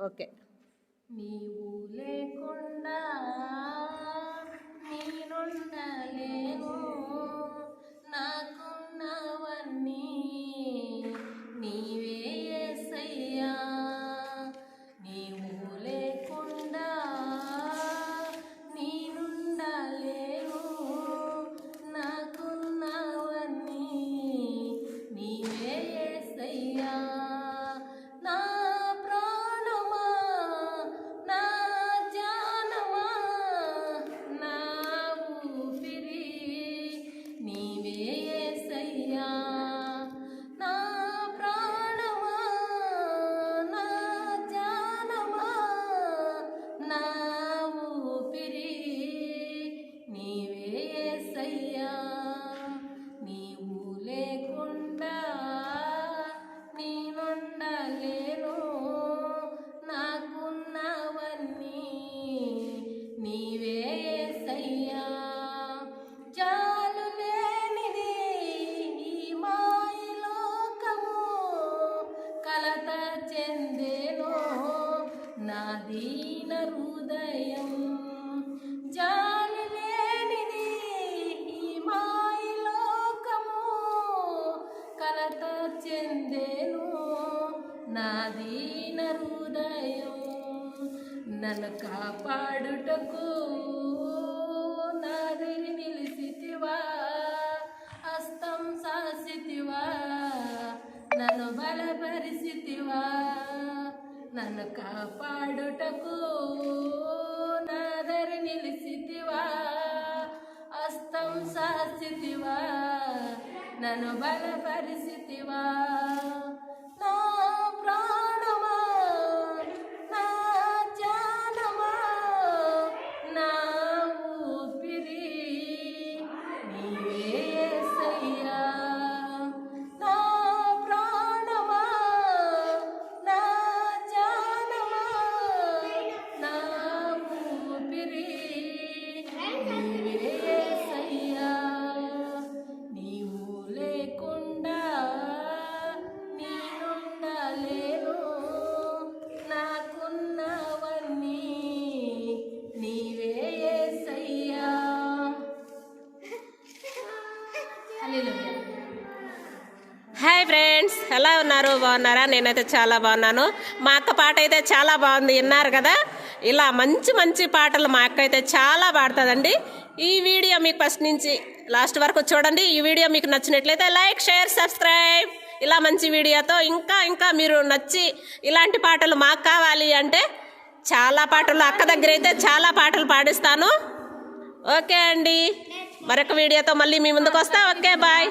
Okay. నీవు లేకుండా నేనుండలేను. కలత చెందేను నా దీన హృదయం. జాలి లేనిది ఈ మాయలోకము కలత చెందేను నా దీన హృదయం. నన్ను కాపాడుటకు ಭರಿಸಿತಿವ ನನ್ನ ಕಾಪಾಡುಟಕೂ ನಾದರೆ ನಿಲ್ಲಿಸಿತಿವಾ? ಅಸ್ತಂ ಸಹಸಿತಿವ ನಾನು ಬಲಪರಿಸಿತಿವ హాయ్ ఫ్రెండ్స్ ఎలా ఉన్నారు? బాగున్నారా? నేనైతే చాలా బాగున్నాను. మా అక్క పాట అయితే చాలా బాగుంది విన్నారు కదా? ఇలా మంచి మంచి పాటలు మా అక్క అయితే చాలా పాడుతుందండి. ఈ వీడియో మీకు ఫస్ట్ నుంచి లాస్ట్ వరకు చూడండి. ఈ వీడియో మీకు నచ్చినట్లయితే లైక్ షేర్ సబ్స్క్రైబ్. ఇలా మంచి వీడియోతో ఇంకా ఇంకా మీరు నచ్చి ఇలాంటి పాటలు మాకు కావాలి అంటే చాలా పాటలు అక్క దగ్గర అయితే చాలా పాటలు పాడిస్తాను. ఓకే అండి. మరొక వీడియోతో మళ్ళీ మీ ముందుకు వస్తా. Okay bye